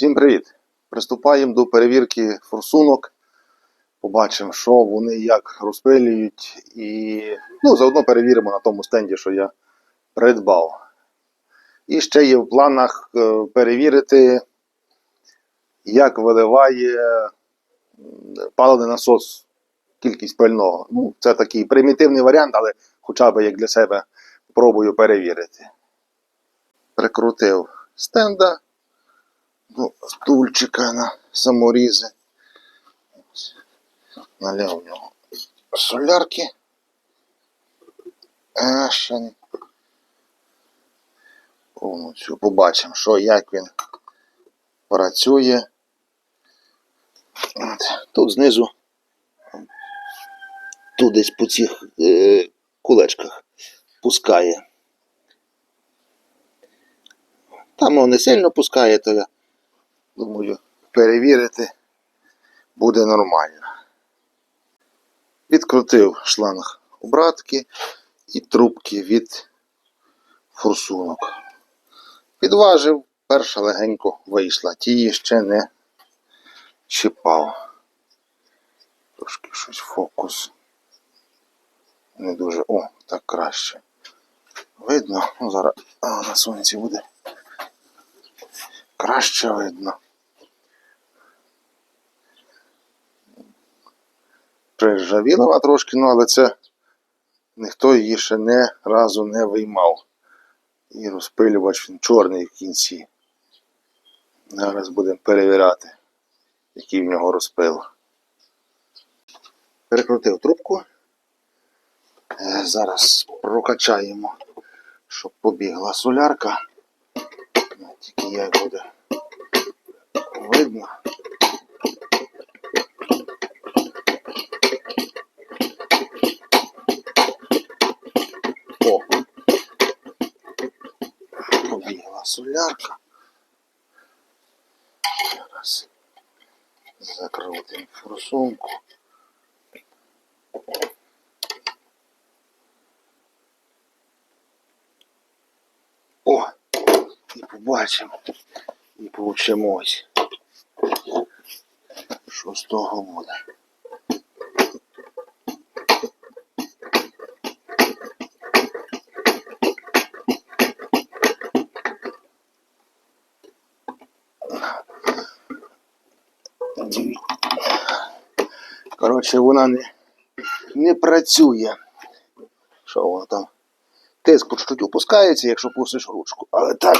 Всім привіт! Приступаємо до перевірки форсунок. Побачимо, що вони як розпилюють. І ну, заодно перевіримо на тому стенді, що я придбав. І ще є в планах е, перевірити, як виливає паливний насос кількість пального. Ну, це такий примітивний варіант, але хоча б як для себе пробую перевірити. Прикрутив стенда ну, стульчика на саморізи. Наляв в нього солярки. А ще побачимо, що як він працює. Тут знизу, тут десь по цих е, кулечках пускає. Там воно не сильно пускає, то я думаю, перевірити буде нормально. Відкрутив шланг обратки і трубки від форсунок. Підважив, перша легенько вийшла, тії ще не чіпав. Трошки щось фокус. Не дуже. О, так краще. Видно, ну зараз а, на сонці буде. Краще видно. Приржавіла трошки, ну але це ніхто її ще не разу не виймав. І розпилювач він чорний в кінці. Зараз будемо перевіряти, який в нього розпил. Перекрутив трубку. Е, Зараз прокачаємо, щоб побігла солярка. Тільки як буде видно. О! Побігла солярка. Зараз закрутимо форсунку. О! І побачимо. І повчимось. Що з того буде? Дві. Коротше, вона не, не працює. Що воно там? Тиск по чуть опускається, якщо пустиш ручку. Але так.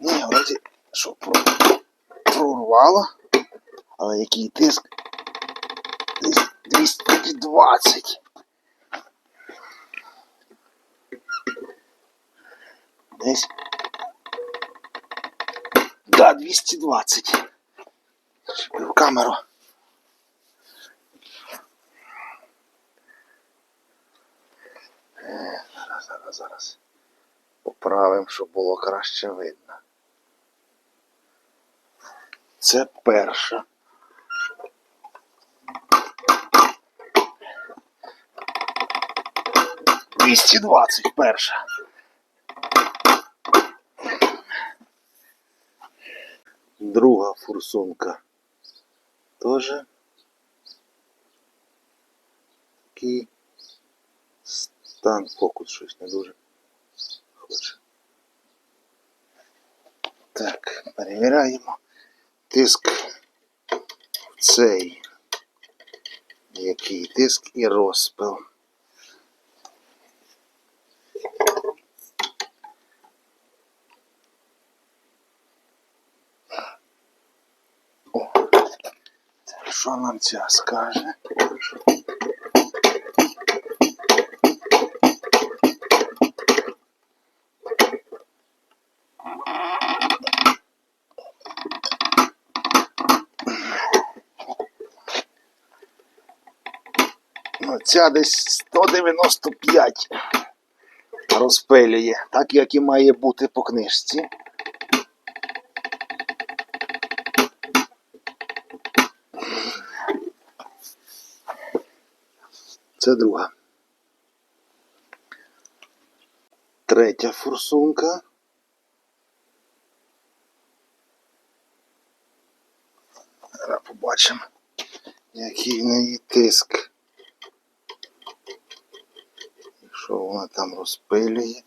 Ні, вроді, що прорвало. Але який тиск? Десь 220. Десь. Да, 220. Чіпив камеру. Е, Зараз, зараз, зараз. Поправимо, щоб було краще видно. Це перша. Двісті двадцять перша. Друга форсунка. Тоже такий стан фокус щось не дуже хоче. Так, перевіряємо. Тиск в цей. Який тиск і розпил. Що нам ця скаже? Ну, ця десь 195 розпилює, так як і має бути по книжці. Це друга. Третя форсунка. Зараз побачимо, який в неї тиск. Якщо вона там розпилює.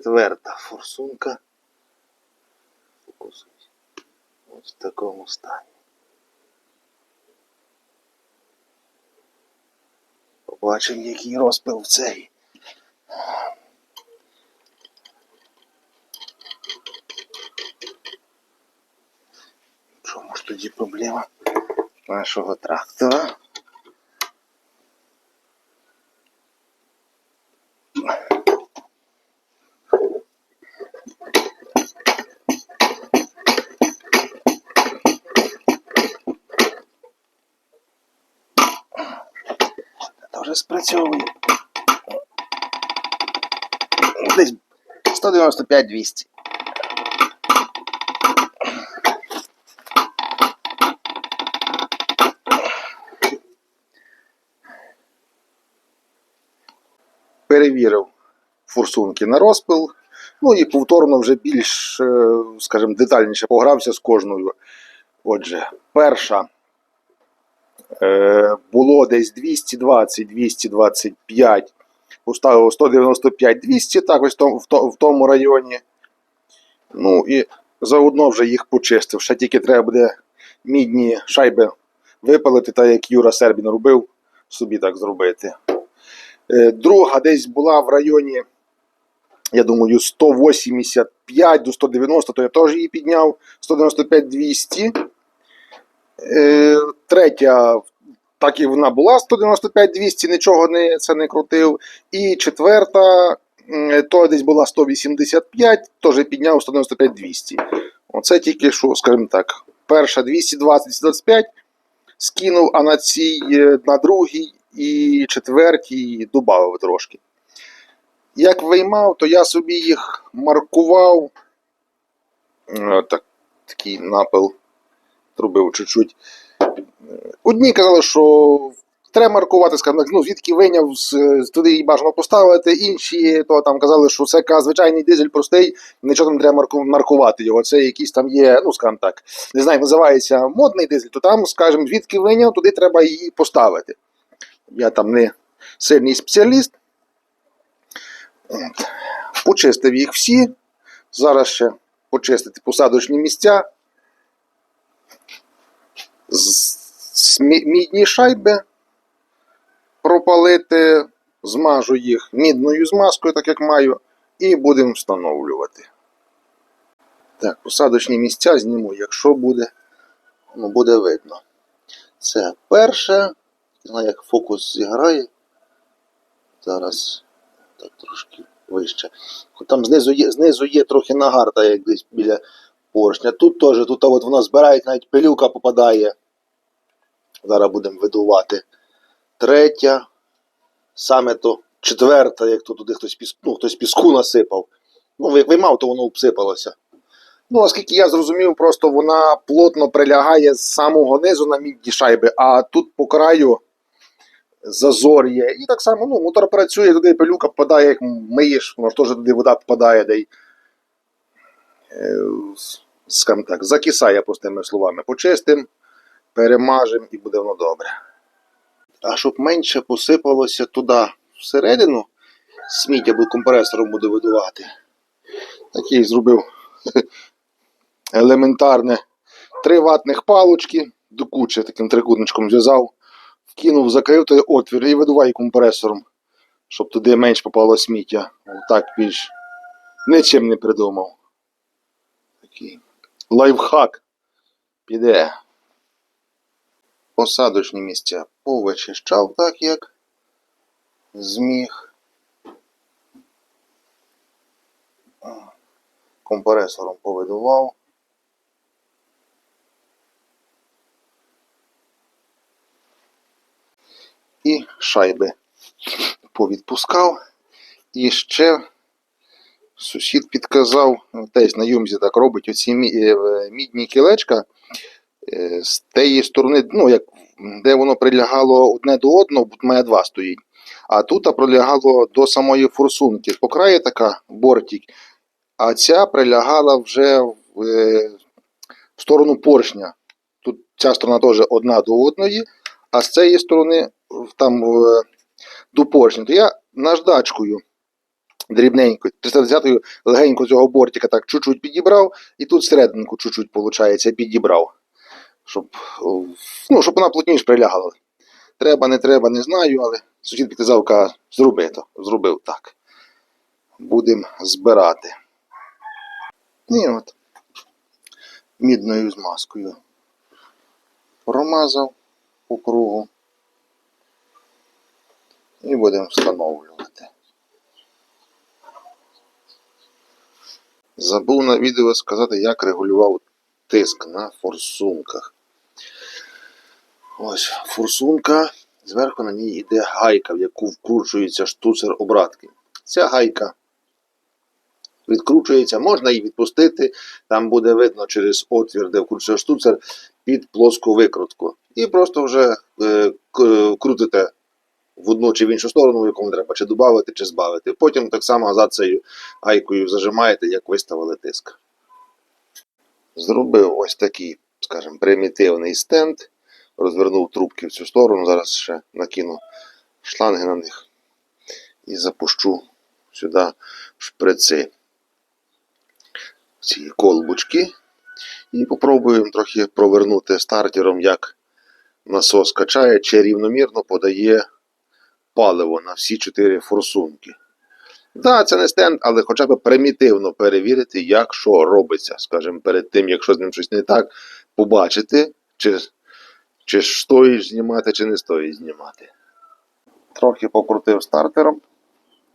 Четверта форсунка. Фокусуй. Ось в такому стані. Побачимо, який розпил цей. Чому ж тоді проблема нашого трактора? Це вже спрацьовує. Десь 195-200. Перевірив форсунки на розпил. Ну і повторно вже більш, е, скажімо, детальніше погрався з кожною. Отже, перша було десь 220-225, поставив 195-200, так ось в тому районі. Ну і заодно вже їх почистив. Ще тільки треба буде мідні шайби випалити, так як Юра Сербін робив, собі так зробити. Е, Друга десь була в районі, я думаю, 185 до 190, то я теж її підняв. 195-200. Е, Третя, так і вона була 195-200, нічого не, це не крутив. І четверта, то десь була 185, теж підняв 195-200. Оце тільки що, скажімо так, перша 220-225 скинув, а на цій, е, на другій і четвертій додав трошки. Як виймав, то я собі їх маркував. Е, Так, такий напил зробив чуть-чуть. Одні казали, що треба маркувати, так, ну, звідки виняв, туди її бажано поставити. Інші то там казали, що це звичайний дизель простий, нічого там треба маркувати його. Це якийсь там є, ну скажімо так, не знаю, називається модний дизель, то там, скажімо, звідки виняв, туди треба її поставити. Я там не сильний спеціаліст. От. Почистив їх всі. Зараз ще почистити посадочні місця. З- мідні шайби пропалити, змажу їх мідною змазкою, так як маю, і будемо встановлювати. Так, посадочні місця зніму, якщо буде, ну, буде видно. Це перше. Знаю, як фокус зіграє. Зараз так трошки вище. Там знизу є, знизу є трохи нагарта, як десь біля поршня. Тут теж, тут от вона збирається, навіть пилюка попадає. Зараз будемо видувати. Третя. Саме то четверта, як то туди хтось піску, ну, хтось піску насипав. Ну, як виймав, то воно обсипалося. Ну, оскільки я зрозумів, просто вона плотно прилягає з самого низу на мідні шайби, а тут по краю зазор є. І так само ну, мотор працює, туди пилюка попадає, як миєш, воно ж теж туди вода попадає, де й, е, скажімо так, закисає простими словами. Почистим, перемажемо і буде воно добре. А щоб менше посипалося туди всередину, сміття бо компресором буде видувати. Такий зробив елементарне три ватних палочки, до кучі таким трикутничком зв'язав, вкинув, закрив той отвір і видувай компресором, щоб туди менш попало сміття. Так більш нічим не придумав. Такий лайфхак піде. Посадочні місця повичищав так, як зміг. Компресором повидував. І шайби повідпускав. І ще сусід підказав, теж на юмзі так робить, оці е, мідні кілечка з тієї сторони, ну, як, де воно прилягало одне до одного, має два стоїть. А тут прилягало до самої форсунки. По краю така бортик, а ця прилягала вже в, е, в сторону поршня. Тут ця сторона теж одна до одної, а з цієї сторони там е, до поршня. То я наждачкою дрібненько, 310 легенько цього бортика так чуть-чуть підібрав, і тут серединку чуть-чуть, виходить, підібрав. Щоб, ну, щоб вона плотніше прилягала. Треба, не треба, не знаю, але сусід підказав, каже, зроби то. Зробив так. Будемо збирати. І от мідною змазкою промазав по кругу. І будемо встановлювати. Забув на відео сказати, як регулював тиск на форсунках. Ось форсунка, зверху на ній йде гайка, в яку вкручується штуцер обратки. Ця гайка відкручується, можна її відпустити, там буде видно через отвір, де вкручується штуцер, під плоску викрутку. І просто вже е, крутите в одну чи в іншу сторону, в якому треба, чи додати, чи збавити. Потім так само за цією гайкою зажимаєте, як виставили тиск. Зробив ось такий, скажімо, примітивний стенд. Розвернув трубки в цю сторону. Зараз ще накину шланги на них і запущу сюди шприци. Ці колбочки. І попробуємо трохи провернути стартером, як насос качає, чи рівномірно подає паливо на всі чотири форсунки. Так, це не стенд, але хоча б примітивно перевірити, як що робиться. Скажімо, перед тим, якщо з ним щось не так, побачити, чи, чи стоїть знімати, чи не стоїть знімати. Трохи покрутив стартером,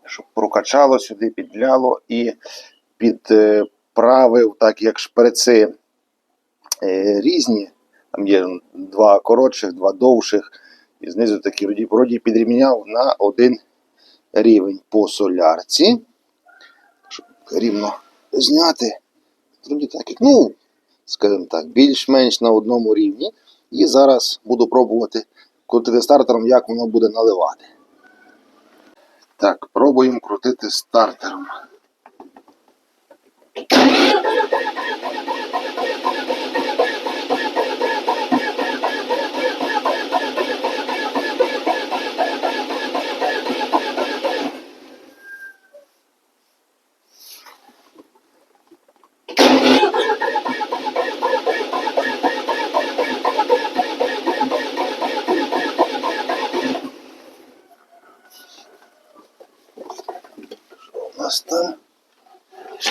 щоб прокачало сюди, підляло і підправив, так як шприци е, різні. Там є два коротших, два довших, і знизу такі вроді підрівняв на один рівень по солярці. Щоб рівно зняти. Вроді так, ну, скажімо так, більш-менш на одному рівні. І зараз буду пробувати крутити стартером, як воно буде наливати. Так, пробуємо крутити стартером.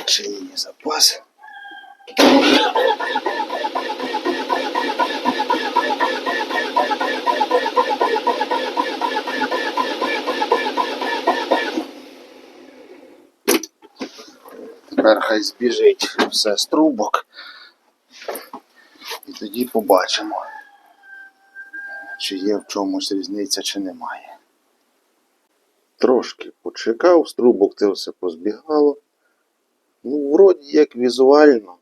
Ще є запас. Тепер хай збіжить все з трубок. І тоді побачимо, чи є в чомусь різниця, чи немає. Трошки почекав, з трубок це все позбігало. Ну, вроді як візуально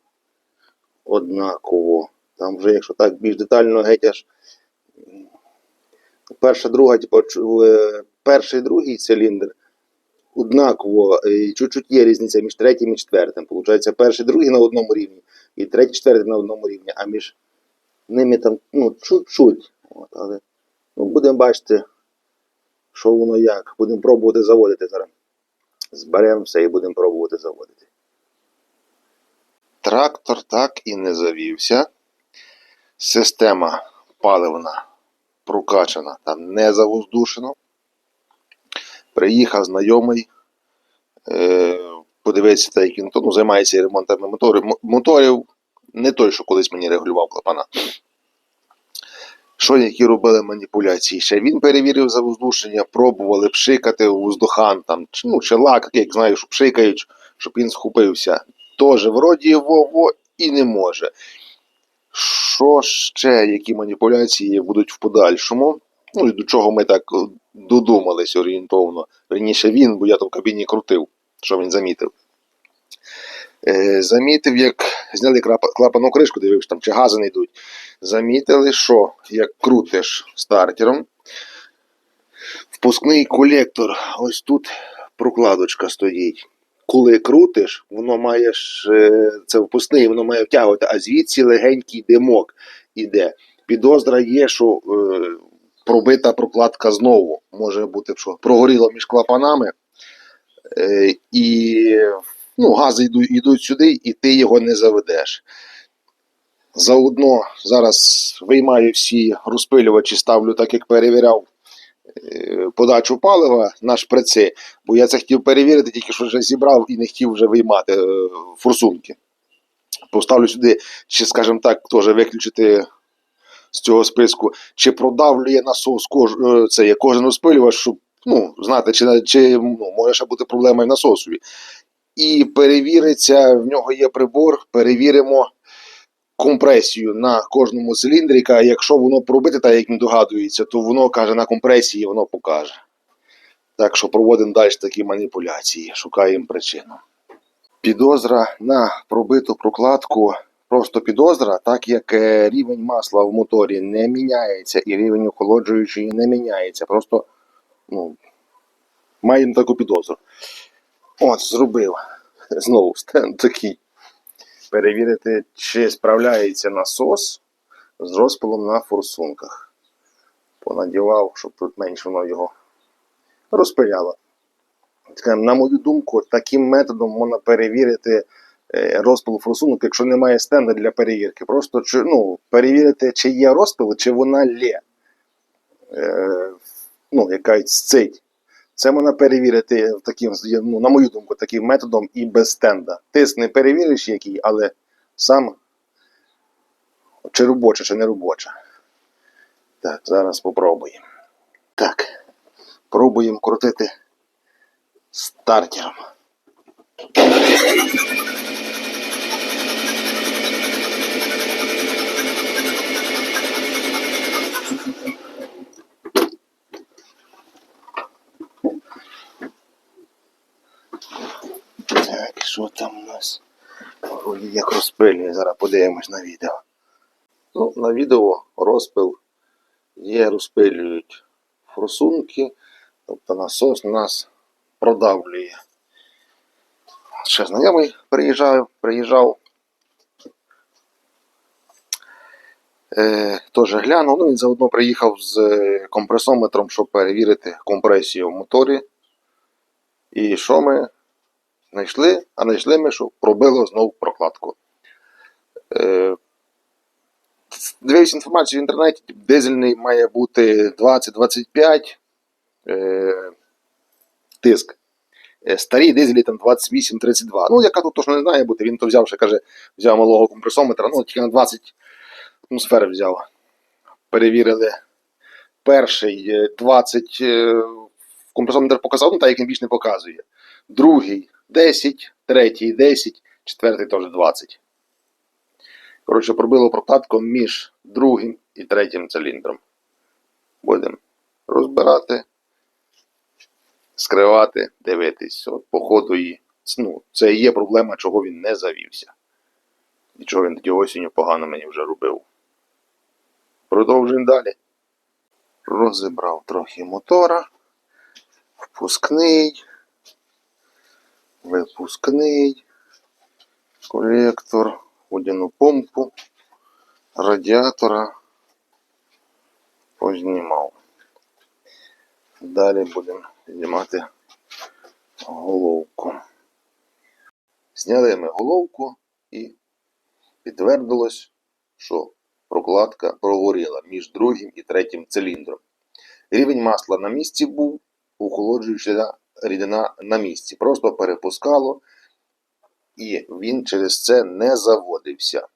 однаково. Там вже, якщо так більш детально геть аж перша, друга, типу, е, перший другий циліндр однаково. е, Чуть-чуть є різниця між третім і четвертим. Получається, перший, другий на одному рівні, і третій, четвертий на одному рівні, а між ними там ну, чуть-чуть. Але ну, будемо бачити, що воно як. Будемо пробувати заводити зараз. Зберемо все і будемо пробувати заводити. Трактор так і не завівся. Система паливна прокачана, там не завоздушено. Приїхав знайомий, е, подивитися, та, як він ну, займається ремонтами моторів. Моторів не той, що колись мені регулював клапана. Що які робили маніпуляції? Ще він перевірив завоздушення, пробували пшикати воздухан, там, ну, чи лак, як знаєш, пшикають, щоб він схопився. Тоже вроді во-во і не може. Що ще, які маніпуляції будуть в подальшому? Ну і до чого ми так додумались орієнтовно. Верніше він, бо я там в кабіні крутив, що він замітив. Е, замітив, як зняли клапану кришку, дивився, там чи гази не йдуть. Замітили, що як крутиш стартером, впускний колектор, ось тут прокладочка стоїть. Коли крутиш, воно має ж, е, це впускний, воно має втягувати, а звідси легенький димок іде. Підозра є, що е, пробита прокладка знову. Може бути, що прогоріло між клапанами, е, і ну, гази йдуть, йдуть сюди, і ти його не заведеш. Заодно зараз виймаю всі розпилювачі, ставлю так, як перевіряв подачу палива на шприци, бо я це хотів перевірити, тільки що вже зібрав і не хотів вже виймати е, форсунки. Поставлю сюди, чи, скажімо так, теж виключити з цього списку, чи продавлює насос кож, е, це є кожен розпилювач, щоб ну, знати, чи, чи ну, може ще бути проблема і насосові. І перевіриться, в нього є прибор, перевіримо компресію на кожному циліндрі. Каже, Якщо воно пробите, так як він догадується, то воно каже на компресії воно покаже. Так що проводимо далі такі маніпуляції, шукаємо причину. Підозра на пробиту прокладку. Просто підозра, так як е, рівень масла в моторі не міняється і рівень охолоджуючої не міняється. Просто ну, маємо таку підозру. От, зробив. Знову стенд такий. Перевірити, чи справляється насос з розпилом на форсунках. Понадівав, щоб тут менше воно його розпиляло. На мою думку, таким методом можна перевірити е, розпил форсунок, якщо немає стенда для перевірки. Просто ну, перевірити, чи є розпил, чи вона лє. Е, ну, яка сцить. Це можна перевірити таким, ну, на мою думку, таким методом і без стенда. Тиск не перевіриш який, але сам чи робоча, чи не робоча. Так, зараз попробуємо. Так, пробуємо крутити стартером. Так, що там у нас? Вроді як розпилює, зараз подивимось на відео. Ну, на відео розпил є, розпилюють форсунки, тобто насос нас продавлює. Ще знайомий приїжджав, приїжджав. Е, теж глянув, ну він заодно приїхав з е, компресометром, щоб перевірити компресію в моторі. І що ми знайшли? А знайшли ми, що пробило знову прокладку. Е, дивився інформацію в інтернеті, дизельний має бути 20-25 е, тиск. Е, Старі дизелі там 28-32. Ну, яка тут точно не знає бути, він то взяв, ще каже, взяв малого компресометра, ну тільки на 20 атмосфер взяв. Перевірили перший е, 20 е, компресометр показав, ну так як він більш не показує. Другий 10, третій 10, четвертий теж 20. Коротше, пробило прокладку між другим і третім циліндром. Будемо розбирати, скривати, дивитись. От, по ходу і ну, це і є проблема, чого він не завівся. І чого він тоді осінню погано мені вже робив. Продовжуємо далі. Розібрав трохи мотора. Впускний. Випускний. Колектор. Водяну помпу. Радіатора. Познімав. Далі будемо знімати головку. Зняли ми головку і підтвердилось, що прокладка прогоріла між другим і третім циліндром. Рівень масла на місці був, охолоджуюча рідина на місці. Просто перепускало, і він через це не заводився.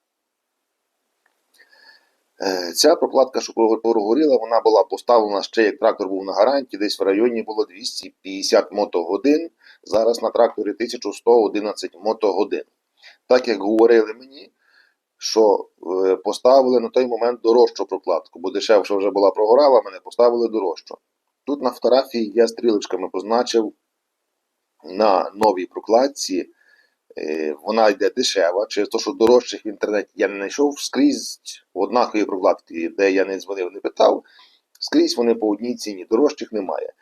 Е, Ця прокладка, що прогоріла, вона була поставлена ще як трактор був на гарантії, десь в районі було 250 мотогодин. Зараз на тракторі 1111 мотогодин. Так як говорили мені, що е, поставили на той момент дорожчу прокладку, бо дешевше вже була прогорала, мене поставили дорожчу. Тут на фотографії я стрілочками позначив на новій прокладці. е, Вона йде дешева, через те, що дорожчих в інтернеті я не знайшов скрізь в однаковій прокладці, де я не дзвонив, не питав. Скрізь вони по одній ціні, дорожчих немає.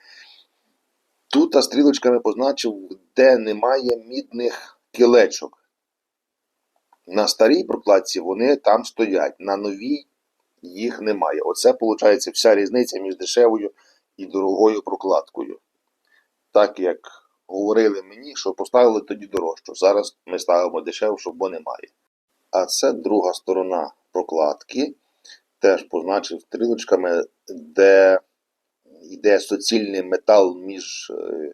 Тут стрілочками позначив, де немає мідних кілечок. На старій прокладці вони там стоять, на новій їх немає. Оце виходить вся різниця між дешевою і дорогою прокладкою. Так як говорили мені, що поставили тоді дорожчу. Зараз ми ставимо дешевшу, бо немає. А це друга сторона прокладки. Теж позначив стрілочками, де йде суцільний метал між е,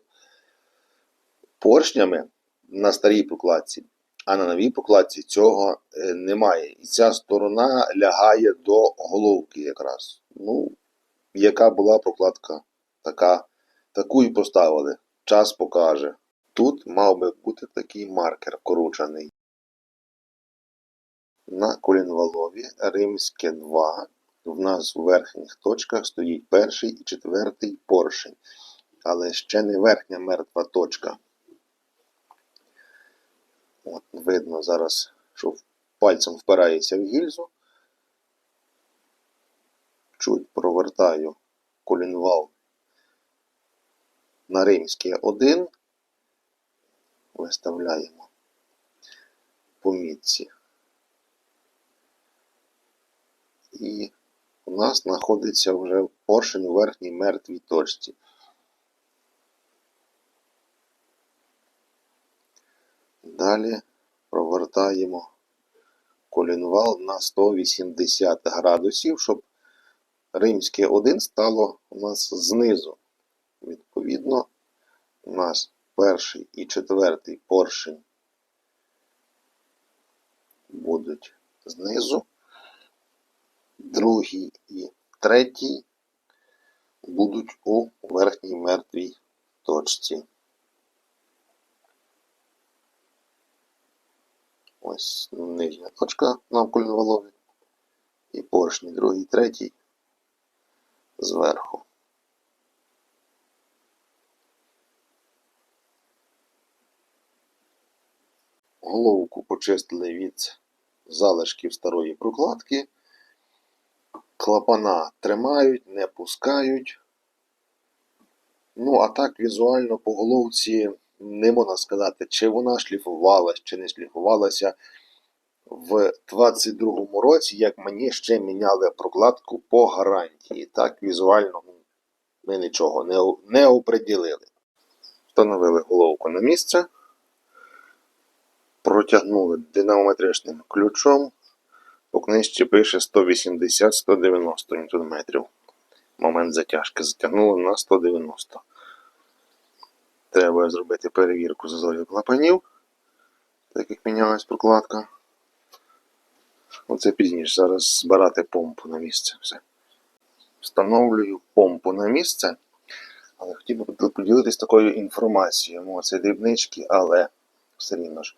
поршнями на старій прокладці, а на новій прокладці цього е, немає. І ця сторона лягає до головки якраз. Ну, яка була прокладка, така, таку і поставили. Час покаже. Тут мав би бути такий маркер вкручений. На колінвалові римське 2 в нас у верхніх точках стоїть перший і четвертий поршень, але ще не верхня мертва точка. От, видно зараз, що пальцем впирається в гільзу. Чуть провертаю колінвал на римське 1. Виставляємо по мітці. І у нас знаходиться вже поршень у верхній мертвій точці. Далі провертаємо колінвал на 180 градусів, щоб римське 1 стало у нас знизу. Відповідно, у нас перший і четвертий поршень будуть знизу, другий і третій будуть у верхній мертвій точці. Ось нижня точка навколо валові. І поршні другий, третій зверху. Головку почистили від залишків старої прокладки. Клапана тримають, не пускають. Ну, а так візуально по головці не можна сказати, чи вона шліфувалась, чи не шліфувалася. В 22-му році, як мені ще міняли прокладку по гарантії. Так візуально ми нічого не, не оприділили. Встановили головку на місце, протягнули динамометричним ключом. По книжці пише 180-190 Нм. Момент затяжки затягнули на 190. Треба зробити перевірку зазорів клапанів, так як мінялась прокладка. Оце пізніше. Зараз збирати помпу на місце. Все. Встановлюю помпу на місце. Але хотів би поділитися такою інформацією. Ну, це дрібнички, але все рівно ж.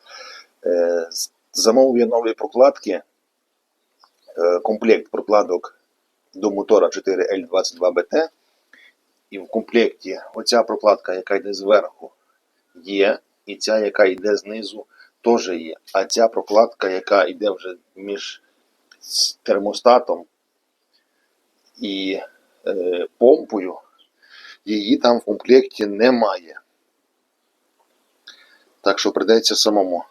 Е, замовив я нові прокладки. Е, комплект прокладок до мотора 4L22BT. І в комплекті оця прокладка, яка йде зверху, є, і ця, яка йде знизу, теж є. А ця прокладка, яка йде вже між термостатом і е, помпою, її там в комплекті немає. Так що прийдеться самому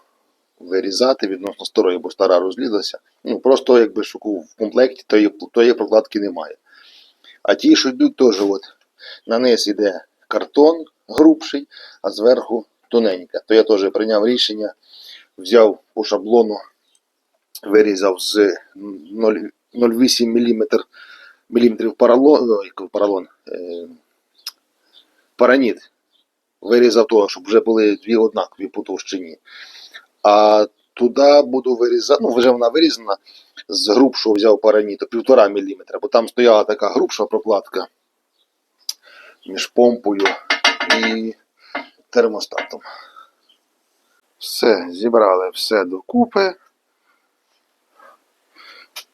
вирізати відносно старої, бо стара розлізлася. Ну, просто якби шуку в комплекті тої, тої прокладки немає. А ті, що йдуть, теж от на низ іде картон грубший, а зверху тоненька. То я теж прийняв рішення, взяв по шаблону, вирізав з 0,8 мм, міліметрів паралон, паралон е, параніт. Вирізав того, щоб вже були дві однакові по товщині. А Туди буду вирізати, ну вже вона вирізана з грубшого взяв параміту, півтора міліметра, бо там стояла така грубша прокладка між помпою і термостатом. Все, зібрали все докупи,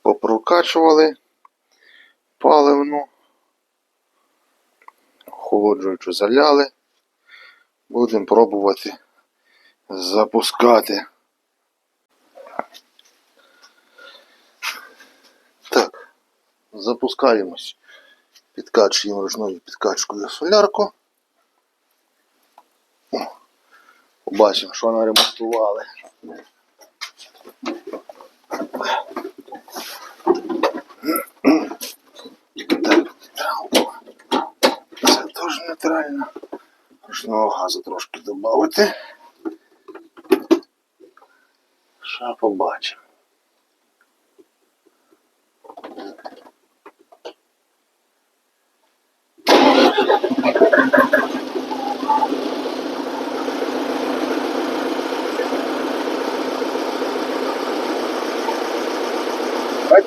попрокачували паливну, охолоджуючу заляли. Будемо пробувати запускати. Так, запускаємось. Підкачуємо ручною підкачкою солярку. О, Побачимо, що наремонтували. Це теж нейтрально. Рушного газу трошки додати. Що побачимо.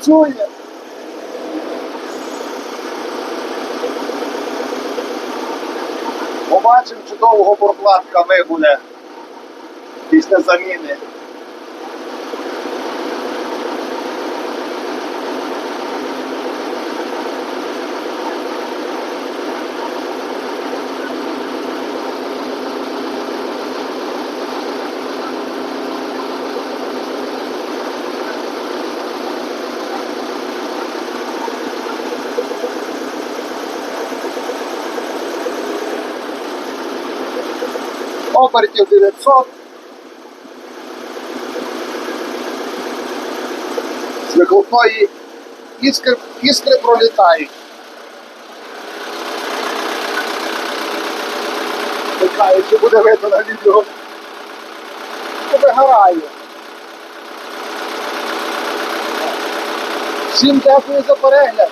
Працює. Побачимо, чи довго прокладка вибуде після заміни. Обертів 900. З вихлопної іскри, іскри пролітають. Чекаю, чи буде видно на відео. Вигорає. Всім дякую за перегляд.